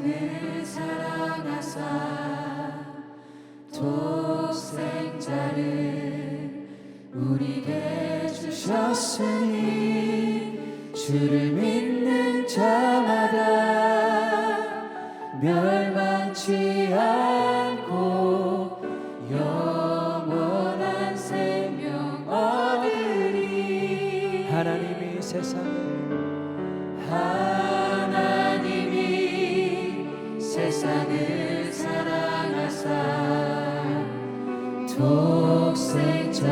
세상을 사랑하사 독생자를 우리에게 주셨으니 주를 믿는 자마다 멸망치 않고 영원한 생명 얻으리. 하나님이 세상을 세상을 사랑하사 독생자를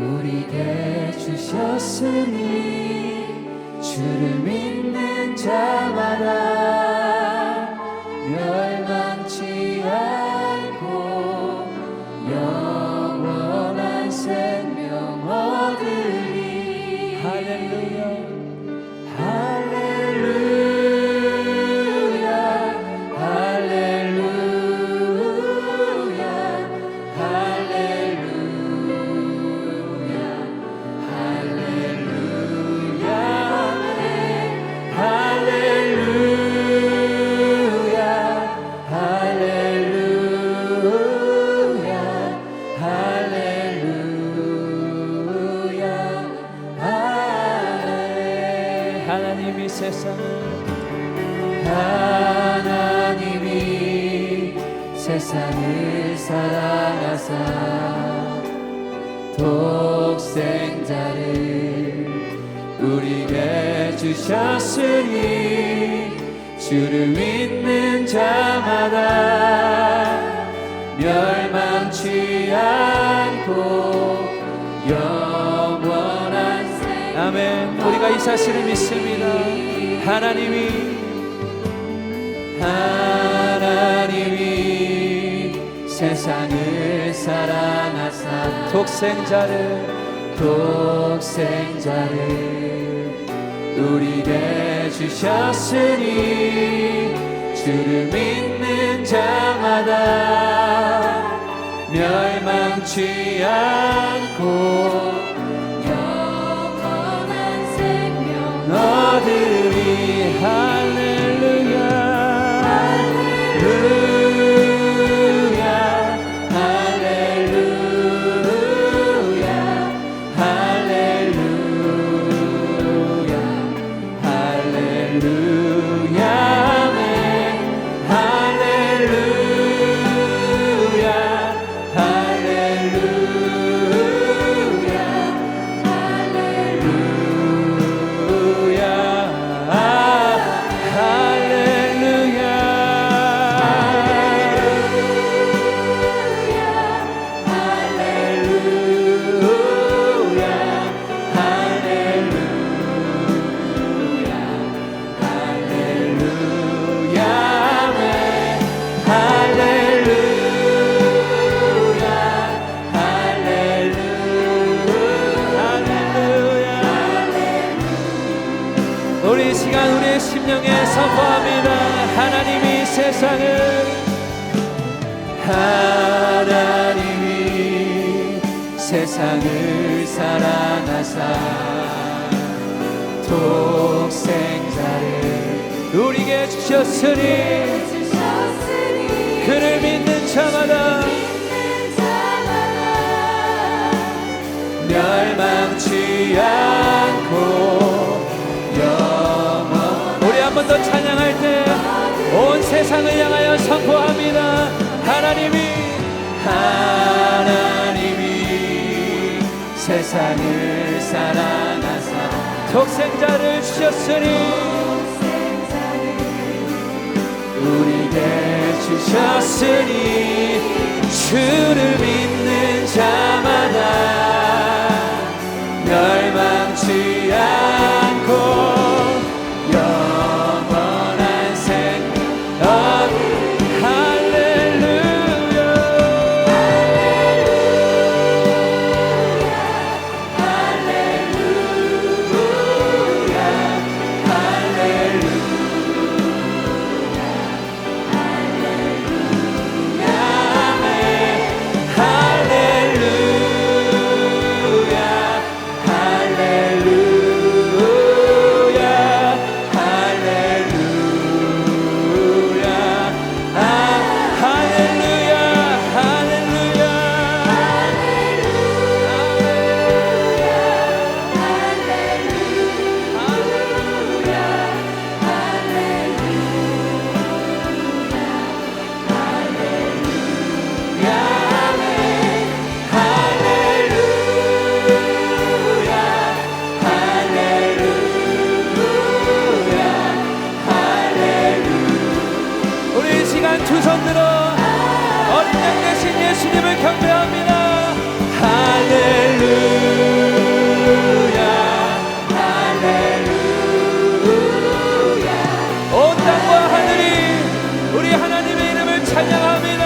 우리에게 주셨으니 주를 믿는 자마다 영원한 생명. 아멘. 우리가 이 사실을 믿습니다. 하나님이 하나님이 세상을 사랑하사 독생자를 독생자를 우리에게 주셨으니 주를 믿는 자마다 멸망치 않고 영원한 생명. 얻으리 심령에 선포합니다. 하나님이 세상을. 하나님이 세상을 사랑하사 독생자를 우리에게 주셨으니 그를 믿는 자마다 멸망치 않고 온 세상을 향하여 선포합니다. 하나님이 하나님이 세상을 사랑하사 독생자를 주셨으니 우리에게 주셨으니 주를 믿는 자마다 경배합니다 어린 양 대신 예수님을 경배합니다. 할렐루야. 할렐루야. 온 땅과 하늘이 우리 하나님의 이름을 찬양합니다.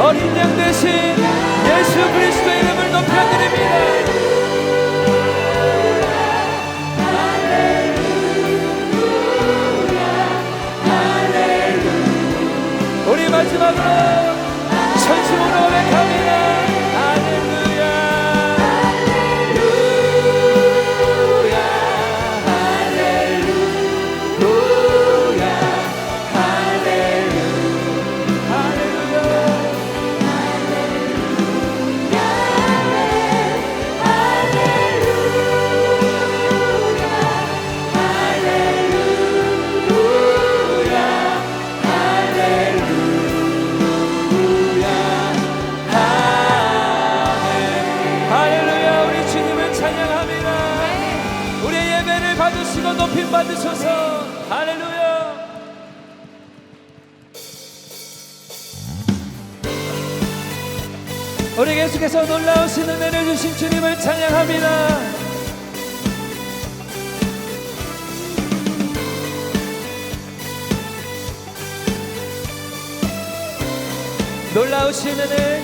어린 양 대신 예수 그리스도의 이름 계속해서 놀라우신 은혜를 주신 주님을 찬양합니다. 놀라우신 은혜.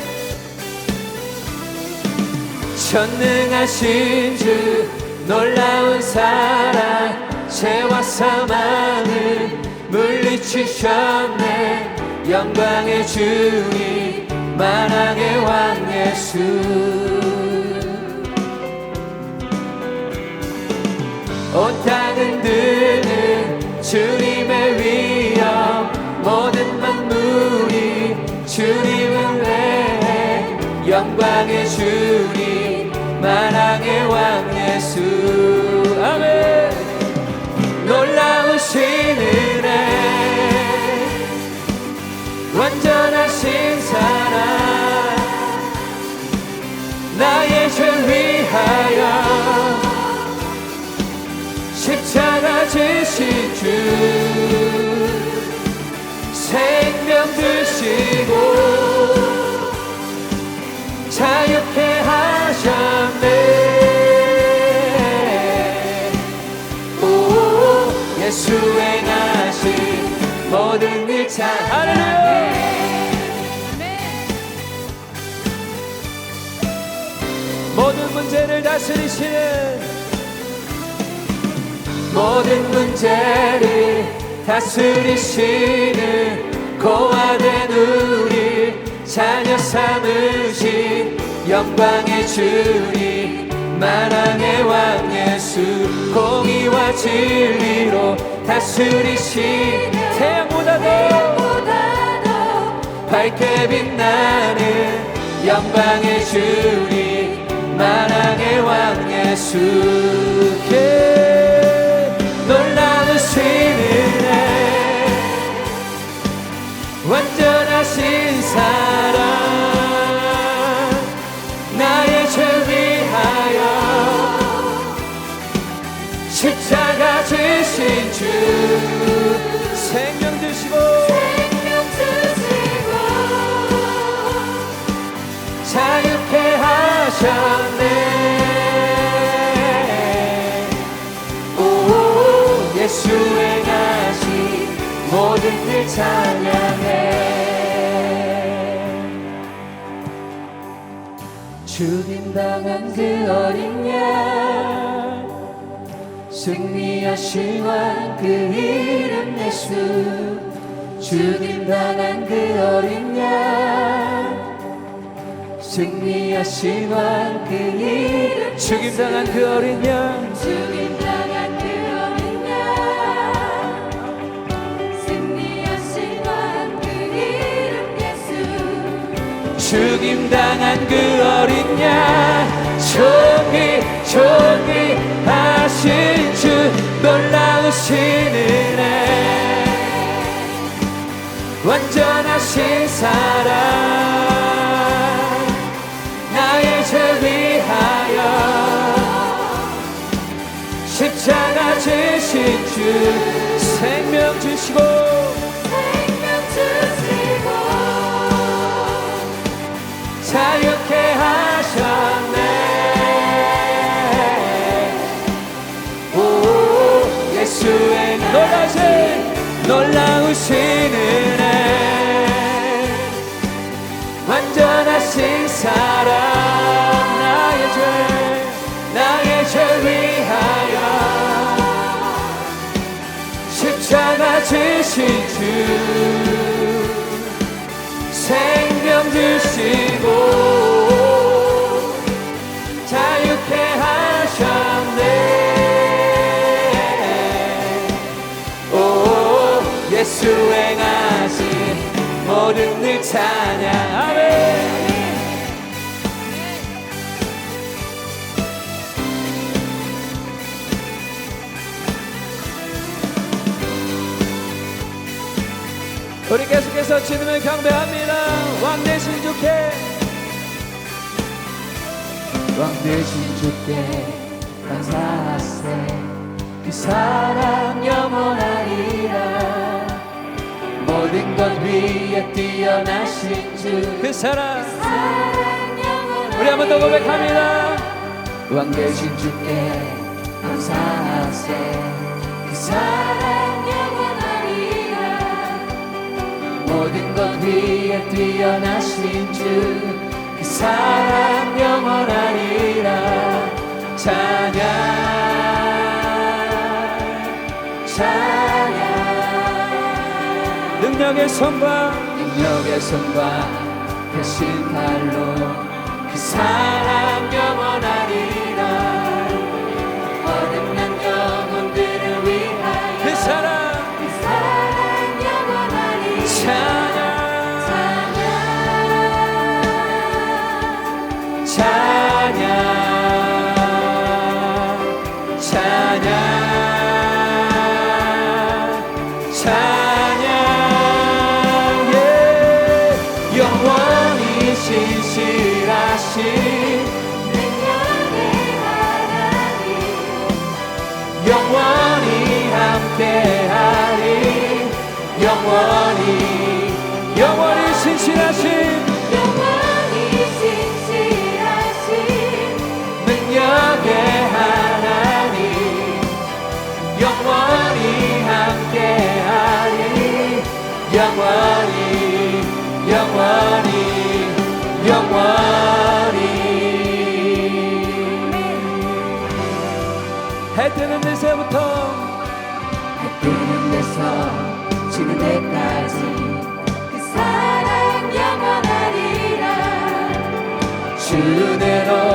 전능하신 주 놀라운 사랑 죄와 사망을 물리치셨네. 영광의 주님 만왕의 왕 예수. 온 땅은 드는 주님의 위엄 모든 만물이 주님을 외해 영광의 주님 만왕의 왕 예수. 아멘 생명 주시고 자유케 하셨네. 오 예수의 나신 모든 일 찬양해 모든 문제를 다스리시는 모든 문제를 다스리시는 고아된 우리 자녀 삼으신 영광의 주님 만왕의 왕 예수 공의와 진리로 다스리신 태양보다도 밝게 빛나는 영광의 주님 만왕의 왕 예수 사랑 나의 죄 위하여 십자가 지신 주 생명 주시고 자유케 하셨 당한 그 어린 양. 승리하신 왕 그 이름 예수. 주님 당한 그 어린 양. 승리하신 왕 그 이름 죽임 당한 그 어린 양. 죽임 당한 그 어린 양. 승리하신 왕 그 이름 예수. 죽임 당한 그 어린 양 존귀 존귀 하신 주 놀라우신 은혜 완전하신 사랑 나의 죄 위하여 십자가 지신 주 놀라신 놀라우신 은혜 완전하신 사랑 나의 죄 나의 죄 위하여. 십자가 지신 주 생명 주시고 수 행하신 모든 일 찬양 아멘 우리 계속해서 주님을 경배합니다. 왕 대신 주께. 왕 대신 주께 감사하세. 사랑 영원하리라 모든 것 위에 뛰어나신 주그 사랑. 사랑 영원하리라 우리 한번 더 고백합니다. 왕 대신 주께 감사하세. 그 사랑 영원하리라. 모든 것 위에 뛰어나신 주 그 사랑 영원하리라. 찬양 능력의 손과 능력의 손과 대신 발로 그 사랑 영원히 영원히 신실하신 영원히 신실하신 능력의 하나님 영원히 함께하리. 영원히 영원히 영원히. 해 뜨는 데서부터 뜨는 데서 주대로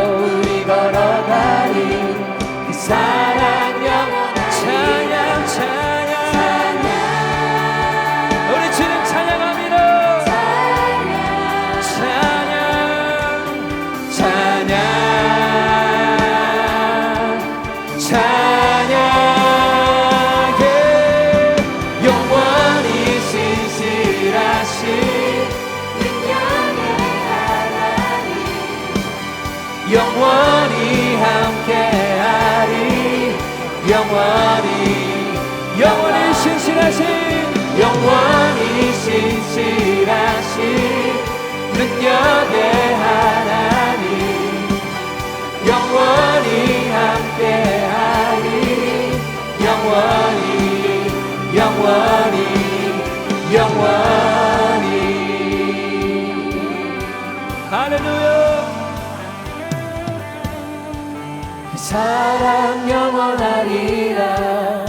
사랑 영원하리라.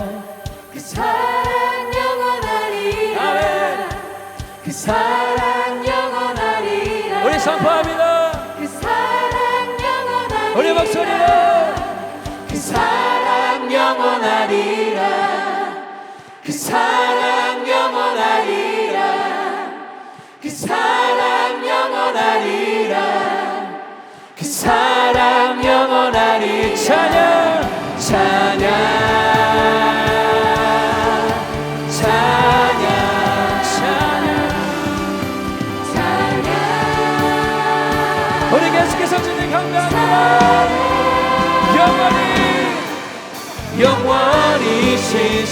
그 사랑 영원하리라. 그 사랑 영원하리라. 우리 선포합니다. 그 사랑 영원하리라. 우리 목소리로. 그 사랑 영원하리라. 그 사랑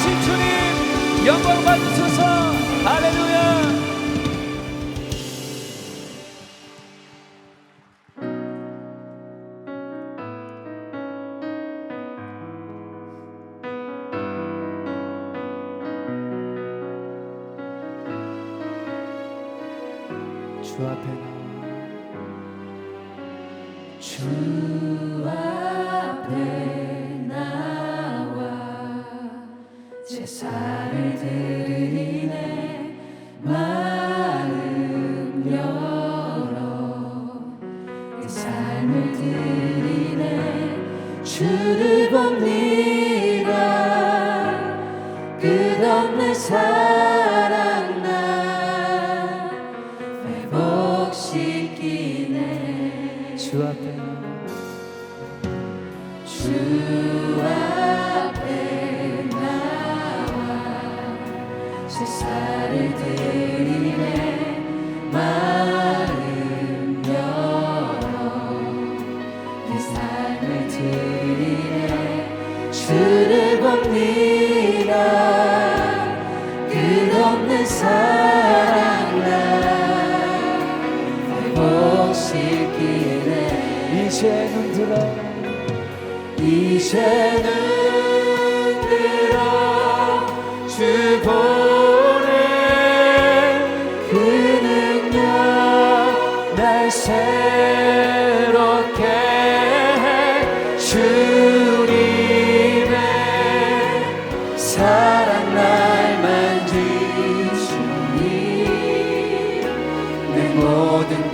왕 대신 주님 영광 받으소서. 할렐루야. 주 앞에 나와 주 살을 들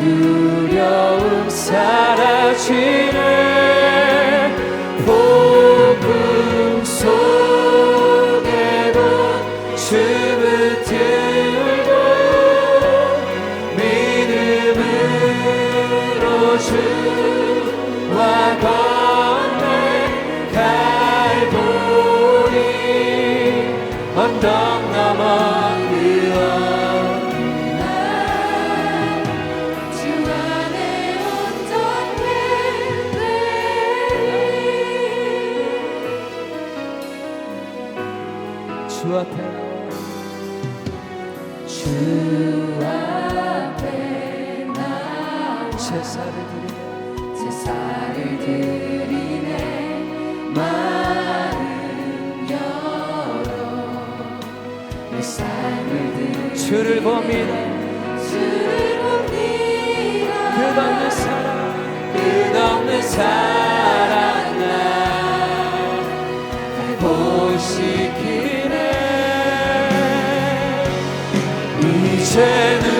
두려움 사라지는 제사를 드리네 제사를 드리네. 마을 드리네. 주를 봅니다. 주를 봅니다. 끝없는 그 사랑 그 끝없는 사랑. cheio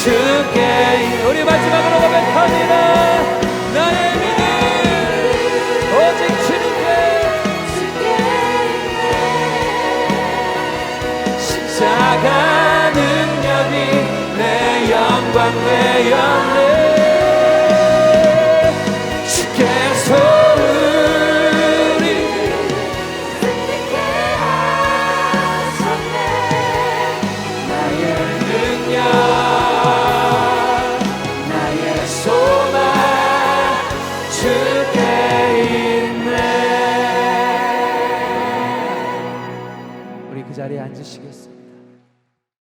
주께 우리 마지막으로 고백합니다. 나의 믿음 오직 주님께 십자가 능력이 내 영광 되었네